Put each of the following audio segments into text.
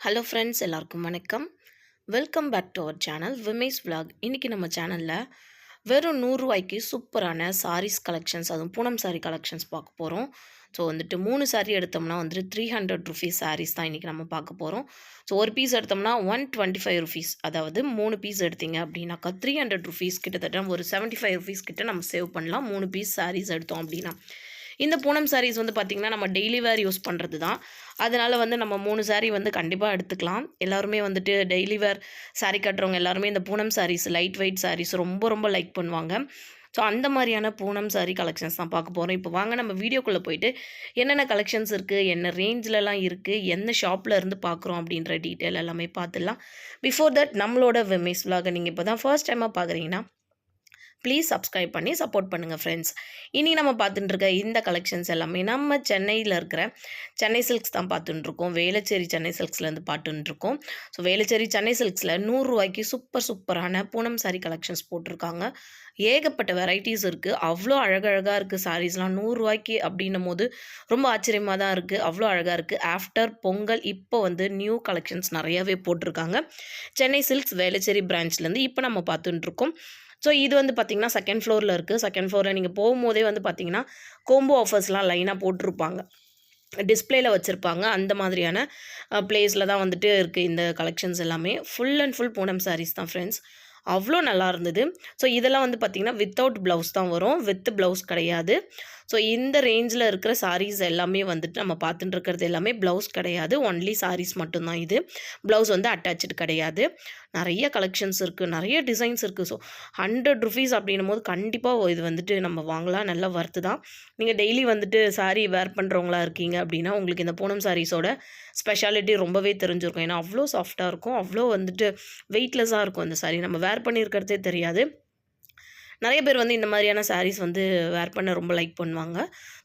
Hello friends எல்லாருக்கும் வணக்கம். Welcome back to our channel Vimes vlog. இன்றைக்கி நம்ம சேனலில் வெறும் நூறுரூவாய்க்கு சூப்பரான சாரீஸ் கலெக்ஷன்ஸ் அதுவும் பூனம் சாரீ கலெக்ஷன்ஸ் பார்க்க போகிறோம் ஸோ வந்துட்டு மூணு சாரீ எடுத்தோம்னா வந்துட்டு த்ரீ ஹண்ட்ரட் ருபீஸ் சாரீஸ் தான் இன்றைக்கி நம்ம பார்க்க போகிறோம் ஸோ ஒரு பீஸ் எடுத்தோம்னா ஒன் டுவெண்ட்டி ஃபைவ் ருபீஸ் அதாவது மூணு பீஸ் எடுத்தீங்க அப்படின்னாக்கா த்ரீ ஹண்ட்ரட் ருபீஸ் கிட்டத்தட்ட ஒரு செவன்ட்டி ஃபைவ் ருபீஸ் கிட்ட நம்ம சேவ் பண்ணலாம். மூணு பீஸ் சாரீஸ் எடுத்தோம் அப்படின்னா. இந்த பூனம் சாரீஸ் வந்து பார்த்திங்கன்னா நம்ம டெய்லி வேர் யூஸ் பண்ணுறது தான் அதனால் வந்து நம்ம மூணு சாரீ வந்து கண்டிப்பாக எடுத்துக்கலாம். எல்லாருமே வந்துட்டு டெய்லி வேர் சாரீ கட்டுறவங்க எல்லாருமே இந்த பூனம் சாரீஸ் லைட் வெயிட் சாரீஸ் ரொம்ப ரொம்ப லைக் பண்ணுவாங்க. ஸோ அந்த மாதிரியான பூனம் சாரீ கலெக்ஷன்ஸ் தான் பார்க்க போகிறோம் இப்போ வாங்க நம்ம வீடியோக்குள்ளே போயிட்டு என்னென்ன கலெக்ஷன்ஸ் இருக்குது என்ன ரேஞ்சிலலாம் இருக்குது எந்த ஷாப்பில் இருந்து பார்க்குறோம் அப்படின்ற டீட்டெயில் எல்லாமே பார்த்துடலாம். பிஃபோர் தட் நம்மளோட விமேஸ் விலாக நீங்கள் இப்போ தான் ஃபர்ஸ்ட் டைமாக பார்க்குறீங்கன்னா ப்ளீஸ் சப்ஸ்கிரைப் பண்ணி சப்போர்ட் பண்ணுங்கள் ஃப்ரெண்ட்ஸ் இனி நம்ம பார்த்துட்டு இருக்க இந்த கலெக்ஷன்ஸ் எல்லாமே நம்ம சென்னையில் இருக்கிற சென்னை சில்க்ஸ் தான் பார்த்துட்டுருக்கோம் வேளச்சேரி சென்னை சில்க்ஸ்லேருந்து பார்த்துட்டுருக்கோம் ஸோ வேளச்சேரி சென்னை சில்க்ஸில் நூறுரூவாய்க்கு சூப்பர் சூப்பரான பூனம் சாரீ கலெக்ஷன்ஸ் போட்டிருக்காங்க. ஏகப்பட்ட வெரைட்டிஸ் இருக்குது அவ்வளோ அழகழகாக இருக்குது சாரீஸ்லாம் நூறுரூவாய்க்கு அப்படின்னும் போது ரொம்ப ஆச்சரியமாக தான் இருக்குது அவ்வளோ அழகாக இருக்குது ஆஃப்டர் பொங்கல் இப்போ வந்து நியூ கலெக்ஷன்ஸ் நிறையாவே போட்டிருக்காங்க. சென்னை சில்க்ஸ் வேளச்சேரி பிரான்ச்லேருந்து இப்போ நம்ம பார்த்துட்டுருக்கோம் ஸோ இது வந்து பார்த்திங்கன்னா செகண்ட் ஃப்ளோரில் இருக்குது செகண்ட் ஃப்ளோரில் நீங்கள் போகும்போதே வந்து பார்த்திங்கன்னா கோம்போ ஆஃபர்ஸ்லாம் லைனாக போட்டிருப்பாங்க. டிஸ்பிளேல வச்சுருப்பாங்க. அந்த மாதிரியான பிளேஸில் தான் வந்துட்டு இருக்குது இந்த கலெக்ஷன்ஸ் எல்லாமே. Full and full Poonam saris தான் ஃப்ரெண்ட்ஸ் அவ்வளோ நல்லா இருந்தது. ஸோ இதெல்லாம் வந்து பார்த்திங்கன்னா வித்தவுட் ப்ளவுஸ் தான் வரும். வித் ப்ளவுஸ் கிடையாது. ஸோ இந்த ரேஞ்சில் இருக்கிற சாரீஸ் எல்லாமே வந்துட்டு நம்ம பார்த்துட்டு இருக்கிறது எல்லாமே ப்ளவுஸ் கிடையாது. ஒன்லி சாரீஸ் மட்டும்தான் இது. ப்ளவுஸ் வந்து அட்டாச்சு கிடையாது. நிறைய கலெக்ஷன்ஸ் இருக்குது நிறைய டிசைன்ஸ் இருக்குது ஸோ ஹண்ட்ரட் ருபீஸ் அப்படின்னும் போது கண்டிப்பாக இது வந்துட்டு நம்ம வாங்கலாம். நல்ல ஒர்த்து தான். நீங்கள் டெய்லி வந்துட்டு சாரீ வேர் பண்ணுறவங்களா இருக்கீங்க அப்படின்னா உங்களுக்கு இந்த பூனம் சாரீஸோட ஸ்பெஷாலிட்டி ரொம்பவே தெரிஞ்சிருக்கும். ஏன்னா அவ்வளோ சாஃப்டாக இருக்கும். அவ்வளோ வந்துட்டு வெயிட்லெஸ்ஸாக இருக்கும் இந்த சாரீ நம்ம வேர் பண்ணியிருக்கிறதே தெரியாது. நிறைய பேர் வந்து இந்த மாதிரியான சாரீஸ் வந்து வேர் பண்ண ரொம்ப லைக் பண்ணுவாங்க.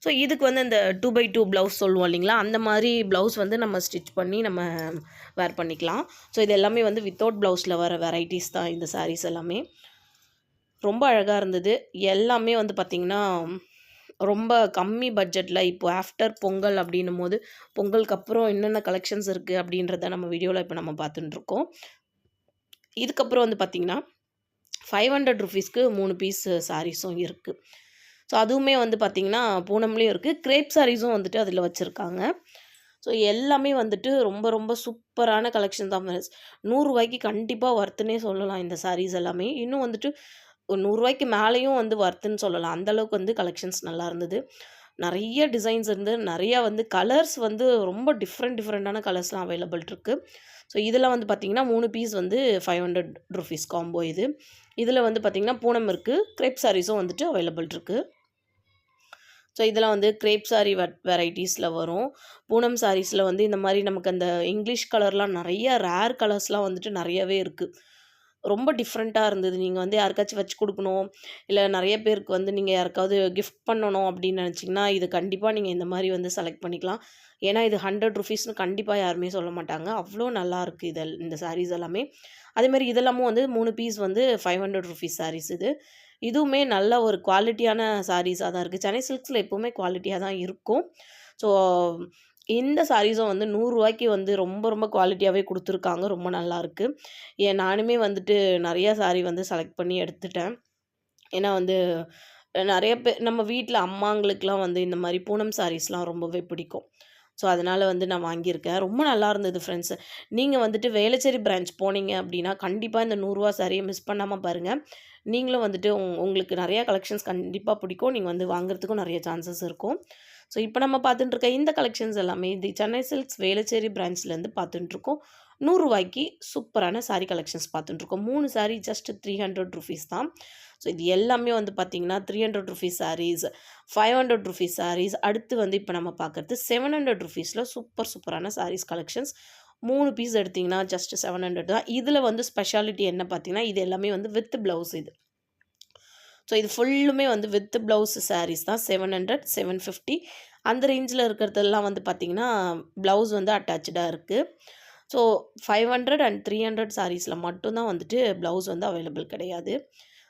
ஸோ இதுக்கு வந்து இந்த டூ பை டூ ப்ளவுஸ் சொல்லுவோம் இல்லைங்களா? அந்த மாதிரி ப்ளவுஸ் வந்து நம்ம ஸ்டிச் பண்ணி நம்ம வேர் பண்ணிக்கலாம். ஸோ இது எல்லாமே வந்து வித்தவுட் ப்ளவுஸில் வர வெரைட்டிஸ் தான் இந்த சாரீஸ் எல்லாமே. ரொம்ப அழகாக இருந்தது. எல்லாமே வந்து பார்த்திங்கன்னா ரொம்ப கம்மி பட்ஜெட்டில் இப்போ ஆஃப்டர் பொங்கல் அப்படின்னும் போது பொங்கலுக்கு அப்புறம் என்னென்ன கலெக்ஷன்ஸ் இருக்குது அப்படின்றத நம்ம வீடியோவில் இப்போ நம்ம பார்த்துட்டுருக்கோம் இதுக்கப்புறம் வந்து பார்த்திங்கன்னா ஃபைவ் ஹண்ட்ரட் ருபீஸ்க்கு மூணு பீஸ் சாரீஸும் இருக்குது ஸோ அதுவுமே வந்து பார்த்திங்கன்னா பூனம்லேயும் இருக்குது கிரேப் சாரீஸும் வந்துட்டு அதில் வச்சுருக்காங்க. ஸோ எல்லாமே வந்துட்டு ரொம்ப ரொம்ப சூப்பரான கலெக்ஷன் தான் ஃப்ரெண்ட்ஸ் நூறுரூவாய்க்கு கண்டிப்பாக ஒர்த்துனே சொல்லலாம் இந்த சாரீஸ் எல்லாமே. இன்னும் வந்துட்டு ஒரு நூறுரூவாய்க்கு மேலேயும் வந்து ஒர்த்துன்னு சொல்லலாம். அந்தளவுக்கு வந்து கலெக்ஷன்ஸ் நல்லா இருந்தது. நிறைய டிசைன்ஸ் இருந்து நிறையா வந்து கலர்ஸ் வந்து ரொம்ப டிஃப்ரெண்ட் டிஃப்ரெண்ட்டான கலர்ஸ்லாம் அவைலபிள் இருக்குது ஸோ இதில் வந்து பார்த்திங்கன்னா மூணு பீஸ் வந்து ஃபைவ் ஹண்ட்ரட் ருபீஸ் காம்போ இது. இதில் வந்து பார்த்திங்கன்னா பூனம் இருக்குது க்ரேப் சாரீஸும் வந்துட்டு அவைலபிள் இருக்குது ஸோ இதெல்லாம் வந்து க்ரேப் சாரீ வெ வெரைட்டிஸில் வரும். பூனம் சாரீஸில் வந்து இந்த மாதிரி நமக்கு அந்த இங்கிலீஷ் கலர்லாம் நிறைய ரேர் கலர்ஸ்லாம் வந்துட்டு நிறையவே இருக்குது ரொம்ப டிஃப்ரெண்ட்டாக இருந்தது. நீங்கள் வந்து யாருக்காச்சும் வச்சு கொடுக்கணும். இல்லை நிறைய பேருக்கு வந்து நீங்கள் யாருக்காவது கிஃப்ட் பண்ணணும் அப்படின்னு நினச்சிங்கன்னா இது கண்டிப்பாக நீங்கள் இந்த மாதிரி வந்து செலக்ட் பண்ணிக்கலாம். ஏன்னா இது ஹண்ட்ரட் ருபீஸ்னு கண்டிப்பாக யாருமே சொல்ல மாட்டாங்க. அவ்வளோ நல்லாயிருக்கு இதில் இந்த சாரீஸ் எல்லாமே. அதேமாதிரி இதெல்லாமும் வந்து மூணு பீஸ் வந்து ஃபைவ் ஹண்ட்ரட் ருபீஸ் சாரீஸ் இது. இதுவுமே நல்ல ஒரு குவாலிட்டியான சாரீஸாக தான் இருக்குது சென்னை சில்க்ஸில் எப்போவுமே குவாலிட்டியாக தான் இருக்கும். ஸோ இந்த சாரீஸும் வந்து நூறுரூவாய்க்கு வந்து ரொம்ப ரொம்ப குவாலிட்டியாகவே கொடுத்துருக்காங்க. ரொம்ப நல்லாயிருக்கு ஏன் நானுமே வந்துட்டு நிறையா சாரீ வந்து செலக்ட் பண்ணி எடுத்துட்டேன். ஏன்னா வந்து நிறைய பேர் நம்ம வீட்டில் அம்மாங்களுக்கெலாம் வந்து இந்த மாதிரி பூனம் சாரீஸ்லாம் ரொம்பவே பிடிக்கும். ஸோ அதனால் வந்து நான் வாங்கியிருக்கேன். ரொம்ப நல்லா இருந்தது ஃப்ரெண்ட்ஸ் நீங்கள் வந்துட்டு வேளச்சேரி பிரான்ச் போனீங்க அப்படின்னா கண்டிப்பாக இந்த நூறுரூவா சாரியை மிஸ் பண்ணாமல் பாருங்கள் நீங்களும் வந்துட்டு உங் உங்களுக்கு நிறையா கலெக்ஷன்ஸ் கண்டிப்பாக பிடிக்கும். நீங்கள் வந்து வாங்குறதுக்கும் நிறைய சான்சஸ் இருக்கும். ஸோ இப்போ நம்ம பார்த்துட்டுருக்க இந்த கலெக்ஷன்ஸ் எல்லாமே இது சென்னை சில்க்ஸ் வேலச்சேரி பிரான்ச்லேருந்து பார்த்துட்டுருக்கோம் நூறுரூவாய்க்கு சூப்பரான சாரீ கலெக்ஷன்ஸ் பார்த்துட்டுருக்கோம் மூணு sari just three hundred rupees தான். ஸோ இது எல்லாமே வந்து பார்த்திங்கன்னா three hundred rupees saris five hundred rupees saris அடுத்து வந்து இப்போ நம்ம பார்க்குறது செவன் ஹண்ட்ரட் ருபீஸில் சூப்பர் சூப்பரான சாரீஸ் கலெக்ஷன்ஸ் மூணு பீஸ் எடுத்திங்கன்னா ஜஸ்ட் செவன் ஹண்ட்ரட் தான். இதில் வந்து ஸ்பெஷாலிட்டி என்ன பார்த்தீங்கன்னா இது எல்லாமே வந்து வித் ப்ளவுஸ் இது. ஸோ இது ஃபுல்லுமே வந்து வித் ப்ளவுஸ் சாரீஸ் தான். செவன் ஹண்ட்ரட் செவன் ஃபிஃப்டி அந்த ரேஞ்சில் இருக்கிறதெல்லாம் வந்து பார்த்திங்கன்னா ப்ளவுஸ் வந்து அட்டாச்சாக இருக்குது so five hundred and three hundred சாரீஸில் மட்டும்தான் வந்துட்டு ப்ளவுஸ் வந்து அவைலபிள் கிடையாது.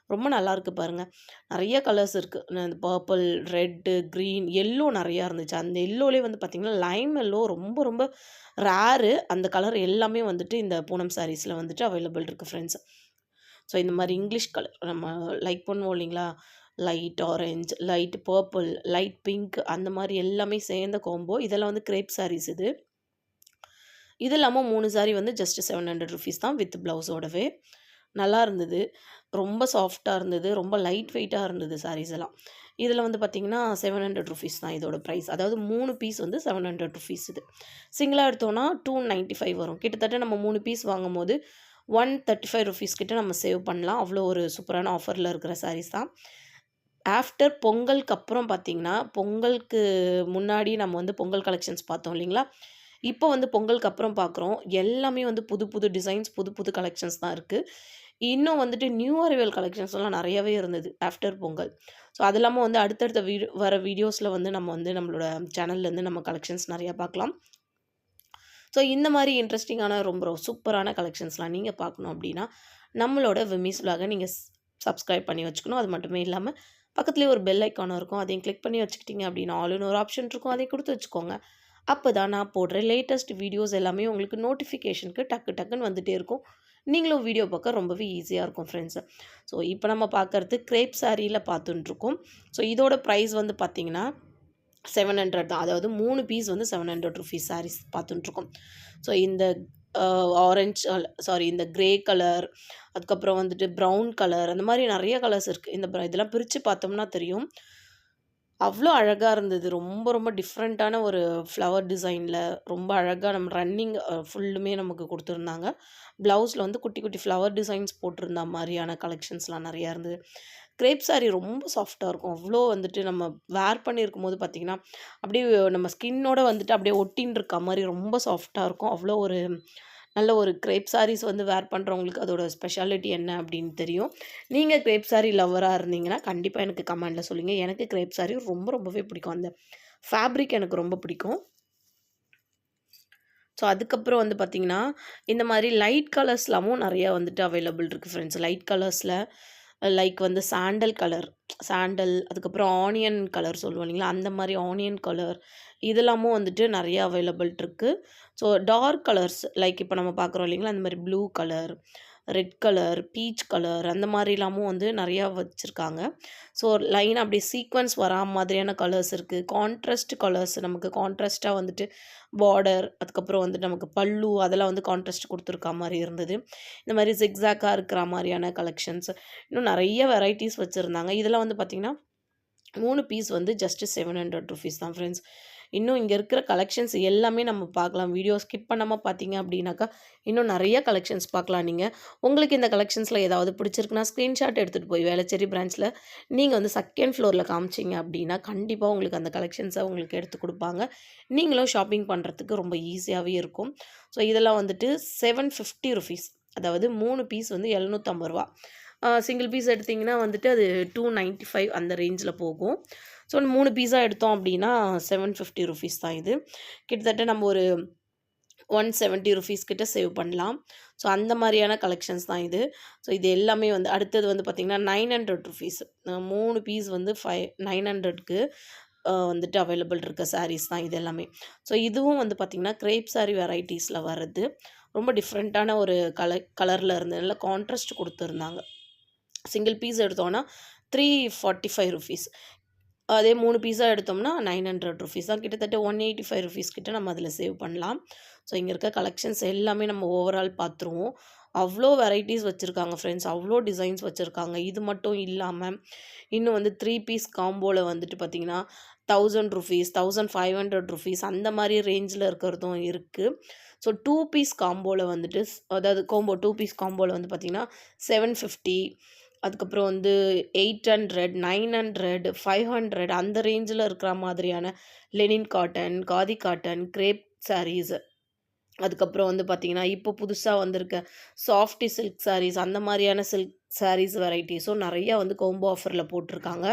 ரொம்ப நல்லாயிருக்கு பாருங்கள் நிறைய கலர்ஸ் இருக்குது இந்த பர்பிள் ரெட்டு க்ரீன் எல்லோ நிறையா இருந்துச்சு. அந்த எல்லோலே வந்து பார்த்திங்கன்னா லைம் எல்லோ ரொம்ப ரொம்ப ரேரு அந்த கலர் எல்லாமே வந்துட்டு இந்த பூனம் சாரீஸில் வந்துட்டு அவைலபிள் இருக்குது ஃப்ரெண்ட்ஸ் ஸோ இந்த மாதிரி இங்கிலீஷ் கலர் நம்ம லைக் பண்ணுவோம் இல்லைங்களா? Light orange light purple light pink அந்த மாதிரி எல்லாமே சேர்ந்த கோம்போ இதெல்லாம் வந்து கிரேப் சாரீஸ் இது. இது இல்லாமல் மூணு சாரீ வந்து ஜஸ்ட் செவன் ஹண்ட்ரட் ருபீஸ் தான் வித் ப்ளவுஸோடவே நல்லா இருந்தது. ரொம்ப சாஃப்டாக இருந்தது ரொம்ப லைட் வெயிட்டாக இருந்தது சாரீஸ் எல்லாம். இதில் வந்து பார்த்திங்கன்னா செவன் ஹண்ட்ரட் ருபீஸ் தான் இதோட ப்ரைஸ் அதாவது மூணு பீஸ் வந்து செவன் ஹண்ட்ரட் ருபீஸ் இது. சிங்கிளாக எடுத்தோன்னா டூ நைன்ட்டி ஃபைவ் வரும். கிட்டத்தட்ட நம்ம மூணு பீஸ் வாங்கும் போது ஒன் தேர்ட்டி ஃபைவ் ருபீஸ் கிட்ட நம்ம சேவ் பண்ணலாம். அவ்வளோ ஒரு சூப்பரான ஆஃபரில் இருக்கிற சாரீஸ் தான். ஆஃப்டர் பொங்கலுக்கு அப்புறம் பார்த்திங்கன்னா பொங்கலுக்கு முன்னாடி நம்ம வந்து பொங்கல் கலெக்ஷன்ஸ் பார்த்தோம் இல்லைங்களா? இப்போ வந்து பொங்கலுக்கு அப்புறம் பார்க்குறோம் எல்லாமே வந்து புது புது டிசைன்ஸ் புது புது கலெக்ஷன்ஸ் தான் இருக்குது இன்னும் வந்துட்டு நியூ கலெக்ஷன்ஸ் கலெக்ஷன்ஸ்லாம் நிறையவே இருந்தது ஆஃப்டர் பொங்கல். ஸோ அது இல்லாமல் வந்து அடுத்தடுத்த வீடியோ வர வீடியோஸில் வந்து நம்ம வந்து நம்மளோட சேனல்லேருந்து நம்ம கலெக்ஷன்ஸ் நிறையா பார்க்கலாம். ஸோ இந்த மாதிரி இன்ட்ரெஸ்டிங்கான ரொம்ப சூப்பரான கலெக்ஷன்ஸ்லாம் நீங்கள் பார்க்கணும் அப்படின்னா நம்மளோட விமிஸ் விலாக நீங்கள் சப்ஸ்கிரைப் பண்ணி வச்சுக்கணும். அது மட்டுமே இல்லாமல் பக்கத்துலேயே ஒரு பெல் ஐக்கானும் இருக்கும். அதையும் கிளிக் பண்ணி வச்சுக்கிட்டிங்க அப்படின்னா ஆளுன்னு ஒரு ஆப்ஷன் இருக்கும். அதையும் கொடுத்து வச்சுக்கோங்க. அப்போ தான் நான் போடுற லேட்டஸ்ட் வீடியோஸ் எல்லாமே உங்களுக்கு நோட்டிஃபிகேஷனுக்கு டக்கு டக்குன்னு வந்துகிட்டே இருக்கும். நீங்களும் வீடியோ பார்க்க ரொம்பவே ஈஸியாக இருக்கும் ஃப்ரெண்ட்ஸு ஸோ இப்போ நம்ம பார்க்குறது க்ரேப் சாரியில் பார்த்துட்டுருக்கோம் ஸோ இதோட ப்ரைஸ் வந்து பார்த்திங்கன்னா செவன் ஹண்ட்ரட் தான். அதாவது மூணு பீஸ் வந்து செவன் ஹண்ட்ரட் ருபீஸ் சாரீஸ் பார்த்துட்டுருக்கோம் ஸோ இந்த ஆரஞ்ச் சாரி இந்த க்ரே கலர் அதுக்கப்புறம் வந்துட்டு ப்ரௌன் கலர் அந்த மாதிரி நிறைய கலர்ஸ் இருக்குது இந்த இதெல்லாம் பிரித்து பார்த்தோம்னா தெரியும். அவ்வளோ அழகாக இருந்தது. ரொம்ப ரொம்ப டிஃப்ரெண்ட்டான ஒரு ஃப்ளவர் டிசைனில் ரொம்ப அழகாக நம்ம ரன்னிங் ஃபுல்லுமே நமக்கு கொடுத்துருந்தாங்க. ப்ளவுஸில் வந்து குட்டி குட்டி ஃப்ளவர் டிசைன்ஸ் போட்டிருந்த மாதிரியான கலெக்ஷன்ஸ்லாம் நிறையா இருந்தது. கிரேப் சாரீ ரொம்ப சாஃப்டாக இருக்கும். அவ்வளோ வந்துட்டு நம்ம வேர் பண்ணியிருக்கும் போது பார்த்திங்கன்னா அப்படியே நம்ம ஸ்கின்னோட வந்துட்டு அப்படியே ஒட்டின்னு இருக்க மாதிரி ரொம்ப சாஃப்டாக இருக்கும். அவ்வளோ ஒரு நல்ல ஒரு கிரேப் சாரீஸ் வந்து வேர் பண்ணுறவங்களுக்கு அதோட ஸ்பெஷாலிட்டி என்ன அப்படின்னு தெரியும். நீங்கள் கிரேப் சாரீ லவ்வராக இருந்தீங்கன்னா கண்டிப்பாக எனக்கு கமெண்டில் சொல்லுங்கள் எனக்கு கிரேப் சாரீ ரொம்ப ரொம்பவே பிடிக்கும். அந்த ஃபேப்ரிக் எனக்கு ரொம்ப பிடிக்கும். ஸோ அதுக்கப்புறம் வந்து பார்த்திங்கன்னா இந்த மாதிரி லைட் கலர்ஸ்லாமும் நிறையா வந்துட்டு அவைலபிள் இருக்குது ஃப்ரெண்ட்ஸ் லைட் கலர்ஸில் லைக் வந்து சாண்டல் கலர் சாண்டல் அதுக்கப்புறம் ஆனியன் கலர் சொல்லுவோம் இல்லைங்களா? அந்த மாதிரி ஆனியன் கலர் இதெல்லாமும் வந்துட்டு நிறைய அவைலபிள் இருக்குது ஸோ டார்க் கலர்ஸ் லைக் இப்போ நம்ம பார்க்குறோம் இல்லைங்களா அந்த மாதிரி blue colour red colour peach colour அந்த மாதிரிலாமும் வந்து நிறையா வச்சுருக்காங்க. ஸோ லைன் அப்படி சீக்வன்ஸ் வரா மாதிரியான கலர்ஸ் இருக்குது கான்ட்ராஸ்ட் கலர்ஸ் நமக்கு கான்ட்ராஸ்ட்டாக வந்துட்டு பார்டர் அதுக்கப்புறம் வந்துட்டு நமக்கு பல்லு அதெல்லாம் வந்து கான்ட்ராஸ்ட் கொடுத்துருக்கா மாதிரி இருந்தது. இந்த மாதிரி ஜிக்ஸாக்காக இருக்கிற மாதிரியான கலெக்ஷன்ஸ் இன்னும் நிறைய வெரைட்டிஸ் வச்சுருந்தாங்க. இதெல்லாம் வந்து பார்த்திங்கன்னா மூணு பீஸ் வந்து ஜஸ்ட்டு செவன் ஹண்ட்ரட் ருபீஸ் தான் ஃப்ரெண்ட்ஸ் இன்னும் இங்கே இருக்கிற கலெக்ஷன்ஸ் எல்லாமே நம்ம பார்க்கலாம். வீடியோ ஸ்கிப் பண்ணாமல் பார்த்தீங்க அப்படின்னாக்கா இன்னும் நிறைய கலெக்ஷன்ஸ் பார்க்கலாம் நீங்கள் உங்களுக்கு இந்த கலெக்ஷன்ஸில் ஏதாவது பிடிச்சிருக்குன்னா ஸ்க்ரீன்ஷாட் எடுத்துகிட்டு போய் வேளச்சேரி பிரான்ச்சில் நீங்கள் வந்து செகண்ட் ஃப்ளோரில் காமிச்சிங்க அப்படின்னா கண்டிப்பாக உங்களுக்கு அந்த கலெக்ஷன்ஸை உங்களுக்கு எடுத்து கொடுப்பாங்க. நீங்களும் ஷாப்பிங் பண்ணுறதுக்கு ரொம்ப ஈஸியாகவே இருக்கும். ஸோ இதெல்லாம் வந்துட்டு செவன் ஃபிஃப்டி ருபீஸ் அதாவது மூணு பீஸ் வந்து எழுநூற்றம்பது ரூபா. சிங்கிள் பீஸ் எடுத்திங்கன்னா வந்துட்டு அது டூ நைன்ட்டி ஃபைவ் அந்த ரேஞ்சில் போகும். ஸோ மூணு பீஸா எடுத்தோம் அப்படின்னா செவன் ஃபிஃப்டி ருபீஸ் தான் இது. கிட்டத்தட்ட நம்ம ஒரு ஒன் செவன்ட்டி ருபீஸ் கிட்ட சேவ் பண்ணலாம். ஸோ அந்த மாதிரியான கலெக்ஷன்ஸ் தான் இது. ஸோ இது எல்லாமே வந்து அடுத்தது வந்து பார்த்திங்கன்னா நைன் ஹண்ட்ரட் ருபீஸ் மூணு பீஸ் வந்து ஃபைவ் நைன் ஹண்ட்ரட்க்கு வந்துட்டு அவைலபிள் இருக்க சாரீஸ் தான் இது எல்லாமே. ஸோ இதுவும் வந்து பார்த்திங்கன்னா க்ரேப் சாரீ வெரைட்டிஸில் வர்றது. ரொம்ப டிஃப்ரெண்ட்டான ஒரு கலர் கலரில் இருந்து நல்ல கான்ட்ராஸ்ட் கொடுத்துருந்தாங்க. சிங்கிள் பீஸ் எடுத்தோன்னா த்ரீ ஃபார்ட்டி ஃபைவ் ருபீஸ் அதே மூணு பீஸாக எடுத்தோம்னா நைன் ஹண்ட்ரட் ருபீஸ் தான். கிட்டத்தட்ட ஒன் எயிட்டி ஃபைவ் ருபீஸ் கிட்ட நம்ம அதில் சேவ் பண்ணலாம். ஸோ இங்கே இருக்க கலெக்ஷன்ஸ் எல்லாமே நம்ம ஓவரால் பார்த்துருவோம் அவ்வளோ வெரைட்டிஸ் வச்சுருக்காங்க ஃப்ரெண்ட்ஸ் அவ்வளோ டிசைன்ஸ் வச்சுருக்காங்க. இது மட்டும் இல்லாமல் இன்னும் வந்து த்ரீ பீஸ் காம்போவில் வந்துட்டு பார்த்திங்கன்னா thousand rupees thousand five hundred rupees அந்த மாதிரி ரேஞ்சில் இருக்கிறதும் இருக்குது ஸோ டூ பீஸ் காம்போவில் வந்துட்டு அதாவது காம்போ டூ பீஸ் காம்போவில் வந்து பார்த்திங்கன்னா செவன் ஃபிஃப்டி அதுக்கப்புறம் வந்து eight hundred nine hundred five hundred அந்த ரேஞ்சில் இருக்கிற மாதிரியான linen cotton khadi cotton crepe saris அதுக்கப்புறம் வந்து பார்த்திங்கன்னா இப்போ புதுசாக வந்திருக்க சாஃப்டி சில்க் சாரீஸ் அந்த மாதிரியான சில்க் சாரீஸ் வெரைட்டிஸும் நிறையா வந்து கோம்போ ஆஃபரில் போட்டிருக்காங்க.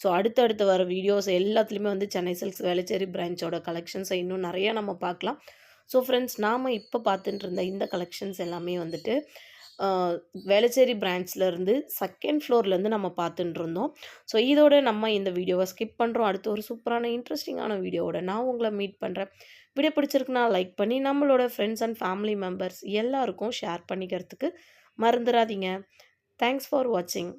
ஸோ அடுத்தடுத்து வர வீடியோஸ் எல்லாத்துலேயுமே வந்து சென்னை சில்க்ஸ் வேளச்சேரி பிரான்ச்சோட கலெக்ஷன்ஸை இன்னும் நிறையா நம்ம பார்க்கலாம். ஸோ ஃப்ரெண்ட்ஸ் நாம் இப்போ பார்த்துட்டு இருந்த இந்த கலெக்ஷன்ஸ் எல்லாமே வந்துட்டு வேளச்சேரி பிரான்ச்லேருந்து செகண்ட் ஃப்ளோர்லேருந்து நம்ம பார்த்துட்டு இருந்தோம். ஸோ இதோட நம்ம இந்த வீடியோவை ஸ்கிப் பண்ணுறோம் அடுத்து ஒரு சூப்பரான இன்ட்ரெஸ்டிங்கான வீடியோவோட நான் உங்களை மீட் பண்ணுறேன் வீடியோ பிடிச்சிருக்குன்னா லைக் பண்ணி நம்மளோட ஃப்ரெண்ட்ஸ் அண்ட் ஃபேமிலி மெம்பர்ஸ் எல்லாருக்கும் ஷேர் பண்ணிக்கிறதுக்கு மறந்துடாதீங்க தேங்க்ஸ் ஃபார் வாட்சிங்.